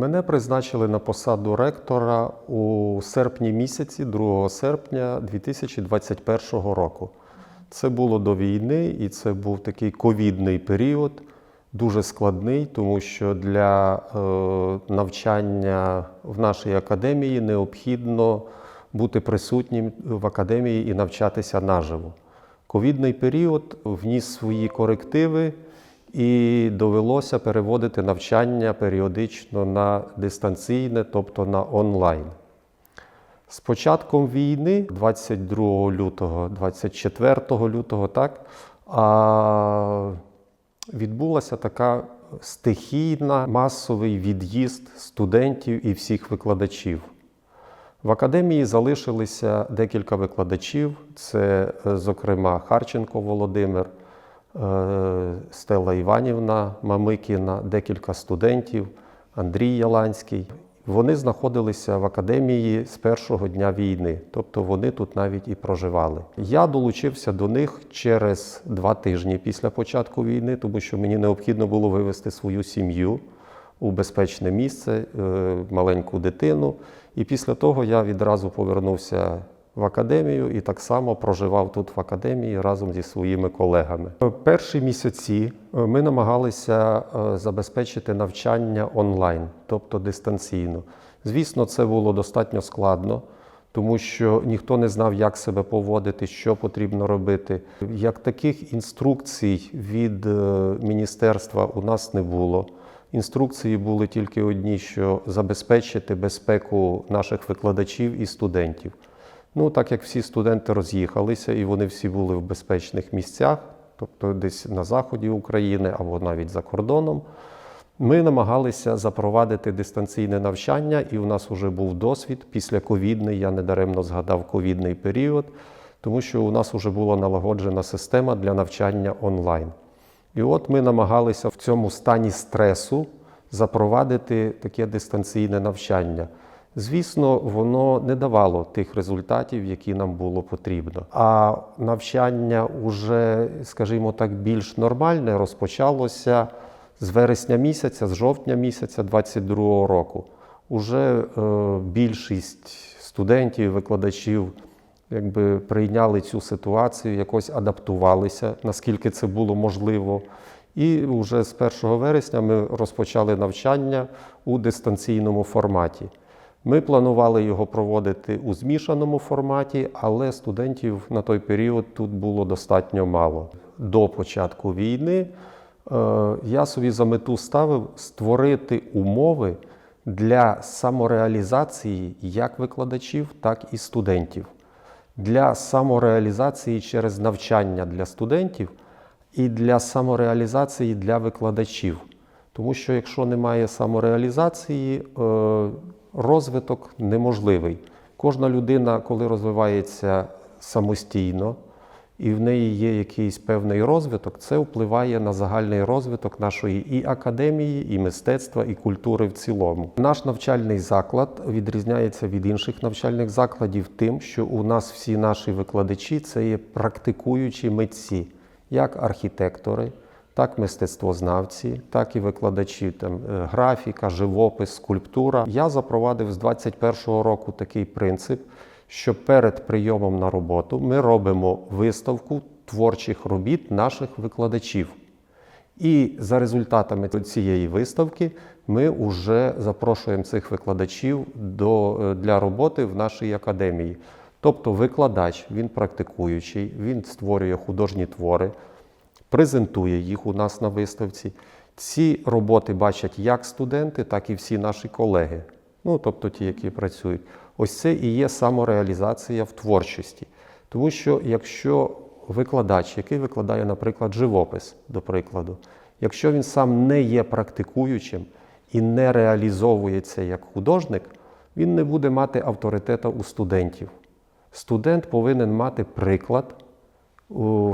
Мене призначили на посаду ректора у серпні місяці, 2 серпня 2021 року. Це було до війни, і це був такий ковідний період, дуже складний, тому що для е, навчання в нашій академії необхідно бути присутнім в академії і навчатися наживо. Ковідний період вніс свої корективи і довелося переводити навчання періодично на дистанційне, тобто на онлайн. З початком війни, 22 лютого, 24 лютого, так, а, відбулася така стихійна масовий від'їзд студентів і всіх викладачів. В академії залишилися декілька викладачів. Це, е, зокрема, Харченко Володимир, е, Стелла Іванівна Мамикіна, декілька студентів, Андрій Яланський. Вони знаходилися в академії з першого дня війни, тобто вони тут навіть і проживали. Я долучився до них через два тижні після початку війни, тому що мені необхідно було вивезти свою сім'ю у безпечне місце, е, маленьку дитину. І після того я відразу повернувся в академію і так само проживав тут в академії разом зі своїми колегами. Перші місяці е, ми намагалися е, забезпечити навчання онлайн, тобто дистанційно. Звісно, це було достатньо складно. Тому що ніхто не знав, як себе поводити, що потрібно робити. Як таких інструкцій від е, міністерства у нас не було. Інструкції були тільки одні, що забезпечити безпеку наших викладачів і студентів. Ну, так як всі студенти роз'їхалися і вони всі були в безпечних місцях, тобто десь на заході України або навіть за кордоном, ми намагалися запровадити дистанційне навчання, і у нас вже був досвід після ковідний. Я недаремно згадав ковідний період, тому що у нас вже була налагоджена система для навчання онлайн. І от ми намагалися в цьому стані стресу запровадити таке дистанційне навчання. Звісно, воно не давало тих результатів, які нам було потрібно. А навчання уже, скажімо так, більш нормальне розпочалося з вересня місяця, з жовтня місяця 22-го року. Уже е, більшість студентів, викладачів якби прийняли цю ситуацію, якось адаптувалися, наскільки це було можливо. І вже з 1 вересня ми розпочали навчання у дистанційному форматі. Ми планували його проводити у змішаному форматі, але студентів на той період тут було достатньо мало. До початку війни е, я собі за мету ставив створити умови для самореалізації як викладачів, так і студентів. Для самореалізації через навчання для студентів і для самореалізації для викладачів. Тому що якщо немає самореалізації, е, розвиток неможливий. Кожна людина, коли розвивається самостійно, і в неї є якийсь певний розвиток, це впливає на загальний розвиток нашої і академії, і мистецтва, і культури в цілому. Наш навчальний заклад відрізняється від інших навчальних закладів тим, що у нас всі наші викладачі це є практикуючі митці, як архітектори. Так, мистецтвознавці, так і викладачі там е, графіка, живопис, скульптура. Я запровадив з 21-го року такий принцип, що перед прийомом на роботу ми робимо виставку творчих робіт наших викладачів. І за результатами цієї виставки ми вже запрошуємо цих викладачів до, е, для роботи в нашій академії. Тобто викладач, він практикуючий, він створює художні твори, презентує їх у нас на виставці. Ці роботи бачать як студенти, так і всі наші колеги, ну тобто ті, які працюють. Ось це і є самореалізація в творчості. Тому що якщо викладач, який викладає, наприклад, живопис, до прикладу, якщо він сам не є практикуючим і не реалізовується як художник, він не буде мати авторитета у студентів. Студент повинен мати приклад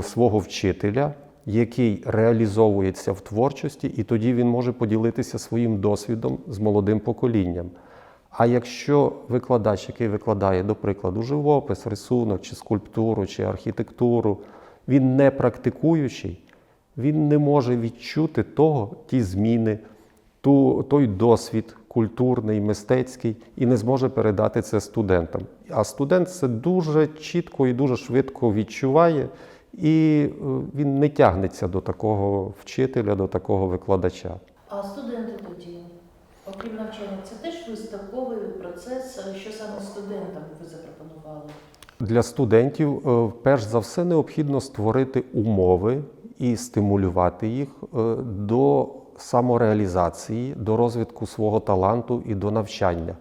свого вчителя, який реалізовується в творчості, і тоді він може поділитися своїм досвідом з молодим поколінням. А якщо викладач, який викладає, до прикладу, живопис, рисунок, чи скульптуру, чи архітектуру, він не практикуючий, він не може відчути того, ті зміни, ту, той досвід, культурний, мистецький і не зможе передати це студентам. А студент це дуже чітко і дуже швидко відчуває, і е, він не тягнеться до такого вчителя, до такого викладача. А студенти тоді, окрім навчання, це теж виставковий процес. Що саме студентам ви запропонували? Для студентів, е, перш за все, необхідно створити умови і стимулювати їх е, до самореалізації, до розвитку свого таланту і до навчання.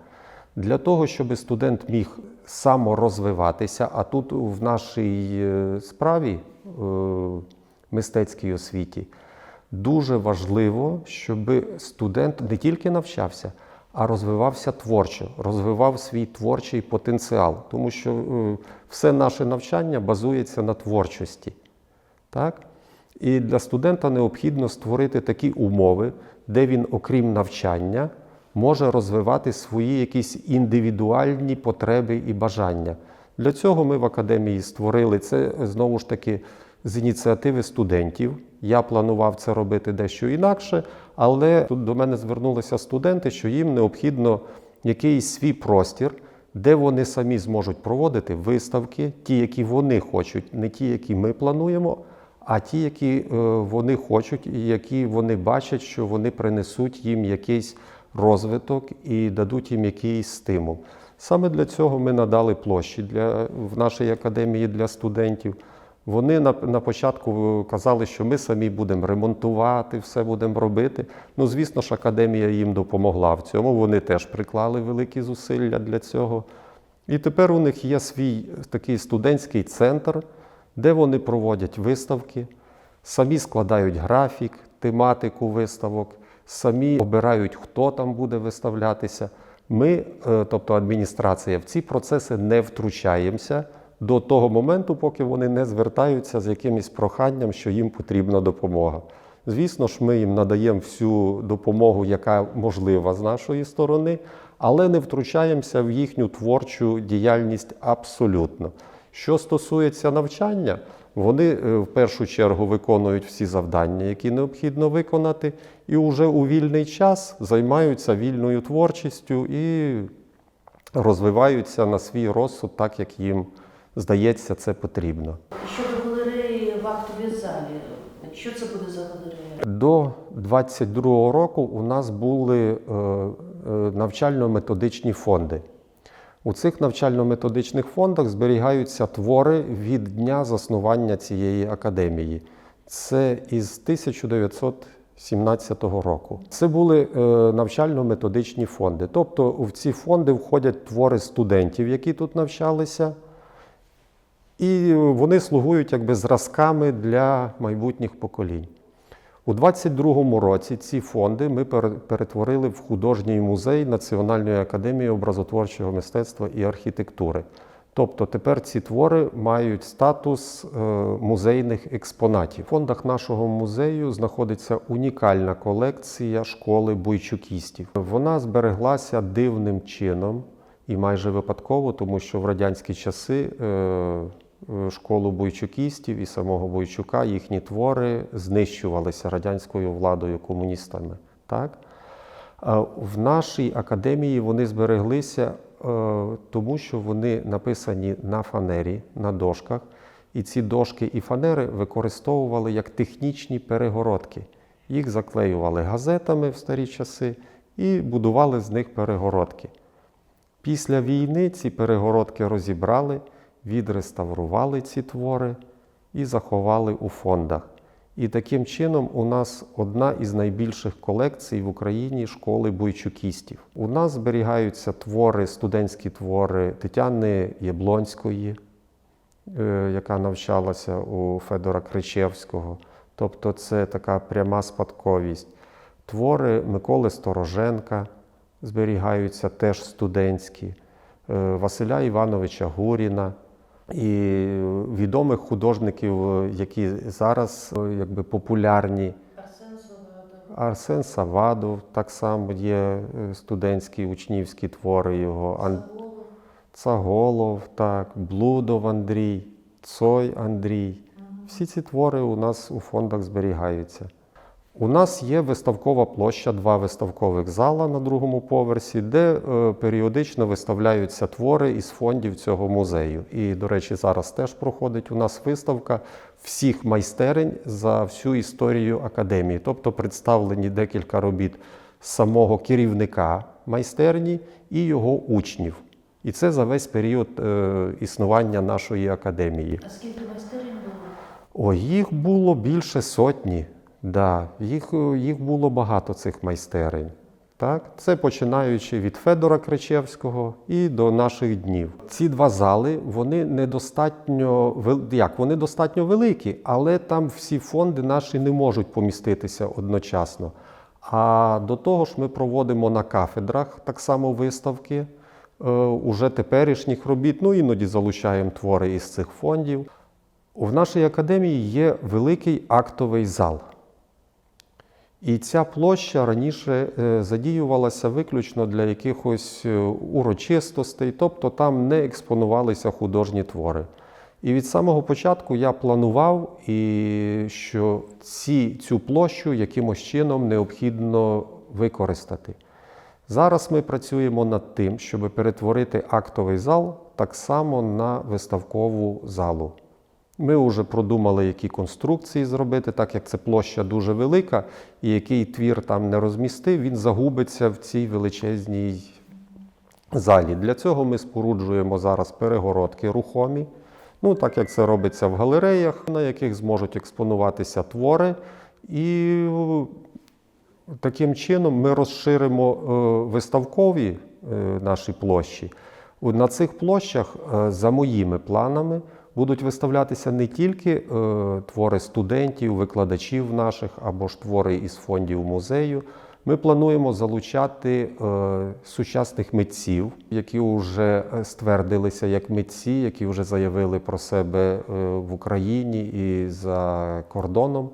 Для того, щоб студент міг саморозвиватися, а тут в нашій е, справі, е, мистецькій освіті, дуже важливо, щоб студент не тільки навчався, а розвивався творчо, розвивав свій творчий потенціал, тому що е, все наше навчання базується на творчості. Так? І для студента необхідно створити такі умови, де він, окрім навчання, може розвивати свої якісь індивідуальні потреби і бажання. Для цього ми в академії створили це знову ж таки з ініціативи студентів. Я планував це робити дещо інакше, але тут до мене звернулися студенти, що їм необхідно якийсь свій простір, де вони самі зможуть проводити виставки, ті, які вони хочуть, не ті, які ми плануємо, а ті, які е, вони хочуть, і які вони бачать, що вони принесуть їм якийсь розвиток і дадуть їм якийсь стимул. Саме для цього ми надали площі для, в нашій академії для студентів. Вони на, на початку казали, що ми самі будемо ремонтувати, все будемо робити. Ну, звісно ж, академія їм допомогла в цьому. Вони теж приклали великі зусилля для цього. І тепер у них є свій такий студентський центр, де вони проводять виставки, самі складають графік, тематику виставок, самі обирають, хто там буде виставлятися. Ми, е, тобто адміністрація, в ці процеси не втручаємося до того моменту, поки вони не звертаються з якимось проханням, що їм потрібна допомога. Звісно ж, ми їм надаємо всю допомогу, яка можлива з нашої сторони, але не втручаємося в їхню творчу діяльність абсолютно. Що стосується навчання, вони е, в першу чергу виконують всі завдання, які необхідно виконати, і вже у вільний час займаються вільною творчістю і розвиваються на свій розсуд, так як їм здається, це потрібно. Щодо галереї в актовій залі, що це буде за галерея? До 22-го року у нас були е, е, навчально-методичні фонди. У цих навчально-методичних фондах зберігаються твори від дня заснування цієї академії. Це із 1917 року. Це були е, навчально-методичні фонди. Тобто в ці фонди входять твори студентів, які тут навчалися, і вони слугують якби зразками для майбутніх поколінь. У 22-му році ці фонди ми пере- перетворили в художній музей Національної академії образотворчого мистецтва і архітектури. Тобто тепер ці твори мають статус е, музейних експонатів. В фондах нашого музею знаходиться унікальна колекція школи бойчукістів. Вона збереглася дивним чином і майже випадково, тому що в радянські часи е, школу бойчукістів і самого Бойчука їхні твори знищувалися радянською владою комуністами. Так? В нашій академії вони збереглися, е, тому що вони написані на фанері, на дошках. І ці дошки і фанери використовували як технічні перегородки. Їх заклеювали газетами в старі часи і будували з них перегородки. Після війни ці перегородки розібрали, відреставрували ці твори і заховали у фондах. І таким чином у нас одна із найбільших колекцій в Україні школи бойчукістів. У нас зберігаються твори, студентські твори Тетяни Яблонської, е, яка навчалася у Федора Кричевського. Тобто це така пряма спадковість. Твори Миколи Стороженка зберігаються теж студентські, е, Василя Івановича Гуріна і відомих художників, які зараз е, якби популярні. Арсен Савадов так само є е, студентські учнівські твори його. Ан... Цаголов, так, Блудов Андрій, Цой Андрій. Всі ці твори у нас у фондах зберігаються. У нас є виставкова площа, два виставкових зала на другому поверсі, де е, періодично виставляються твори із фондів цього музею. І, до речі, зараз теж проходить у нас виставка всіх майстерень за всю історію академії. Тобто представлені декілька робіт самого керівника майстерні і його учнів. І це за весь період е, існування нашої академії. А скільки майстерень було? О, їх було більше сотні. Да, їх, їх було багато цих майстерень. Так? Це починаючи від Федора Кричевського і до наших днів. Ці два зали вони недостатньо як, вони достатньо великі, але там всі фонди наші не можуть поміститися одночасно. А до того ж, ми проводимо на кафедрах так само виставки е, уже теперішніх робіт. Ну іноді залучаємо твори із цих фондів. В нашій академії є великий актовий зал. І ця площа раніше е, задіювалася виключно для якихось е, урочистостей, тобто там не експонувалися художні твори. І від самого початку я планував, і що ці, цю площу якимось чином необхідно використати. Зараз ми працюємо над тим, щоб перетворити актовий зал так само на виставкову залу. Ми вже продумали, які конструкції зробити, так як це площа дуже велика, і який твір там не розмістив, він загубиться в цій величезній залі. Для цього ми споруджуємо зараз перегородки рухомі, ну так як це робиться в галереях, на яких зможуть експонуватися твори. І таким чином ми розширимо е, виставкові е, наші площі. На цих площах, е, за моїми планами, будуть виставлятися не тільки е, твори студентів, викладачів наших або ж твори із фондів музею. Ми плануємо залучати е, сучасних митців, які вже е, ствердилися як митці, які вже заявили про себе е, в Україні і за кордоном,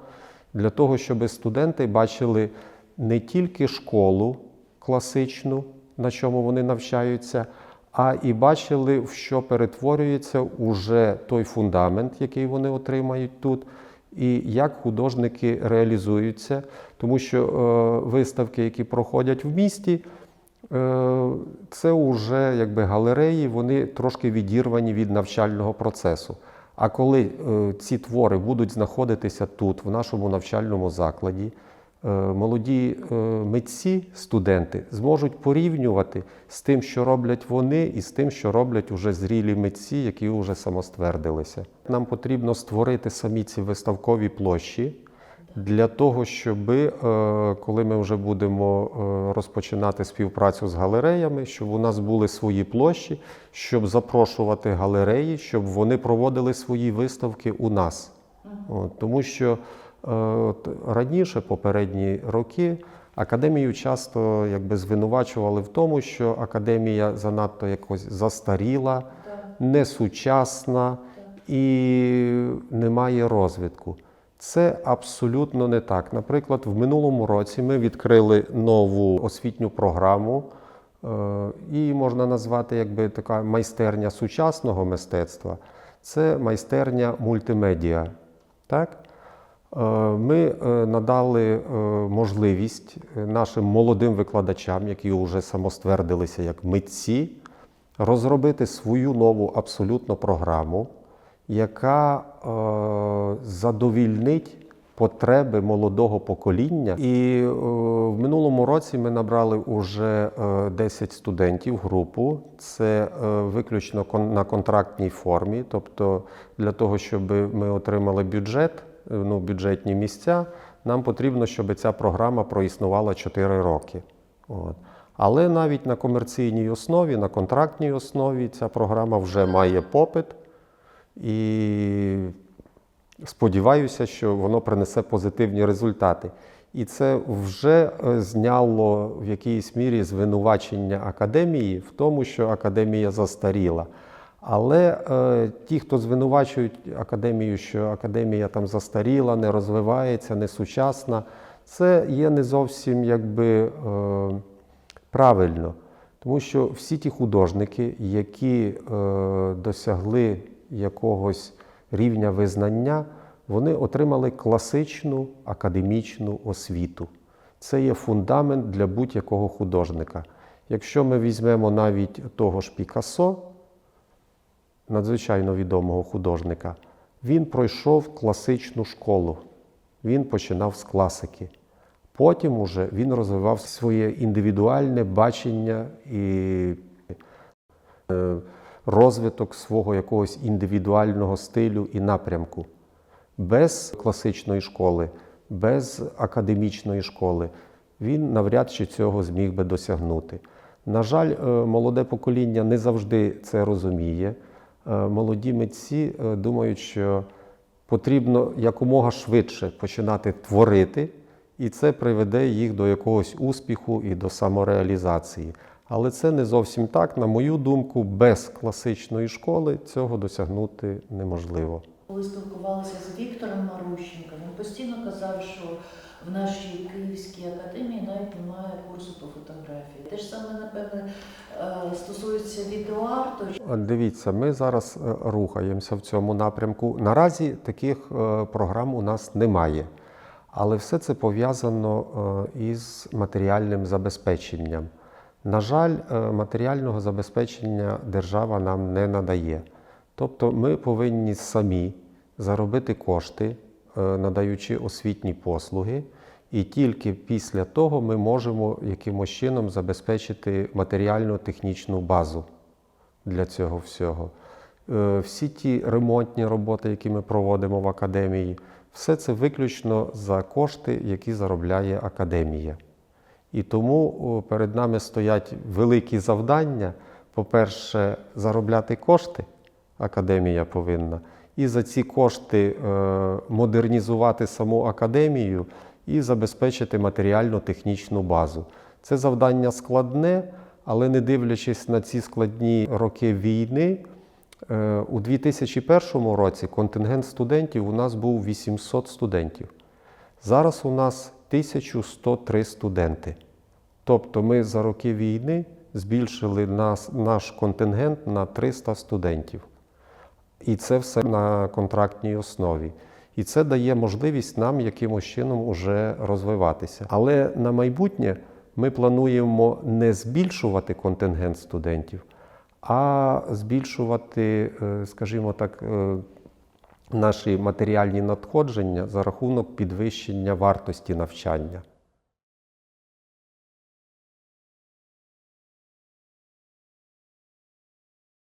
для того, щоб студенти бачили не тільки школу класичну, на чому вони навчаються, а і бачили, в що перетворюється уже той фундамент, який вони отримають тут, і як художники реалізуються, тому що е, виставки, які проходять в місті, е, це вже якби галереї, вони трошки відірвані від навчального процесу. А коли е, ці твори будуть знаходитися тут, в нашому навчальному закладі, молоді е, митці, студенти зможуть порівнювати з тим, що роблять вони, і з тим, що роблять уже зрілі митці, які вже самоствердилися. Нам потрібно створити самі ці виставкові площі. Для того, щоб коли ми вже будемо е, розпочинати співпрацю з галереями, щоб у нас були свої площі, щоб запрошувати галереї, щоб вони проводили свої виставки у нас. От, тому що е, от раніше, попередні роки, академію часто якби звинувачували в тому, що академія занадто якось застаріла, несучасна і немає розвитку. Це абсолютно не так. Наприклад, в минулому році ми відкрили нову освітню програму, е, її можна назвати якби така майстерня сучасного мистецтва. Це майстерня мультимедіа. Так? Е, Ми е, надали е, можливість нашим молодим викладачам, які вже самоствердилися як митці, розробити свою нову абсолютно програму, яка задовільнить потреби молодого покоління. І в минулому році ми набрали уже е, 10 студентів групу. Це виключно на контрактній формі. Тобто, для того, щоб ми отримали бюджет, ну, бюджетні місця, нам потрібно, щоб ця програма проіснувала 4 роки. От. Але навіть на комерційній основі, на контрактній основі ця програма вже має попит. І сподіваюся, що воно принесе позитивні результати. І це вже е, зняло в якійсь мірі звинувачення академії в тому, що академія застаріла. Але е, ті, хто звинувачують академію, що академія там застаріла, не розвивається, не сучасна, це є не зовсім якби е, правильно. Тому що всі ті художники, які е, досягли якогось рівня визнання, вони отримали класичну академічну освіту. Це є фундамент для будь-якого художника. Якщо ми візьмемо навіть того ж Пікассо, надзвичайно відомого художника, він пройшов класичну школу. Він починав з класики. Потім уже він розвивав своє індивідуальне бачення і е, розвиток свого якогось індивідуального стилю і напрямку. Без класичної школи, без академічної школи він навряд чи цього зміг би досягнути. На жаль, е, молоде покоління не завжди це розуміє. Е, Молоді митці е, думають, що потрібно якомога швидше починати творити, і це приведе їх до якогось успіху і до самореалізації. Але це не зовсім так. На мою думку, без класичної школи цього досягнути неможливо. Коли спілкувалися з Віктором Марущенко, він постійно казав, що в нашій Київській академії навіть немає курсу по фотографії. Те ж саме, напевне, е, стосується відеоарту. Дивіться, ми зараз е, рухаємося в цьому напрямку. Наразі таких е, програм у нас немає, але все це пов'язано із матеріальним забезпеченням. На жаль, матеріального забезпечення держава нам не надає. Тобто ми повинні самі заробити кошти, е, надаючи освітні послуги, і тільки після того ми можемо якимось чином забезпечити матеріально-технічну базу для цього всього. Е, Всі ті ремонтні роботи, які ми проводимо в академії, все це виключно за кошти, які заробляє академія. І тому перед нами стоять великі завдання. По-перше, заробляти кошти академія повинна, і за ці кошти е, модернізувати саму академію і забезпечити матеріально-технічну базу. Це завдання складне, але не дивлячись на ці складні роки війни, е, у 2001 році контингент студентів у нас був 800 студентів. Зараз у нас 1103 студенти. Тобто ми за роки війни збільшили наш контингент на 300 студентів. І це все на контрактній основі. І це дає можливість нам якимось чином уже розвиватися. Але на майбутнє ми плануємо не збільшувати контингент студентів, а збільшувати, е, скажімо так, е, наші матеріальні надходження за рахунок підвищення вартості навчання.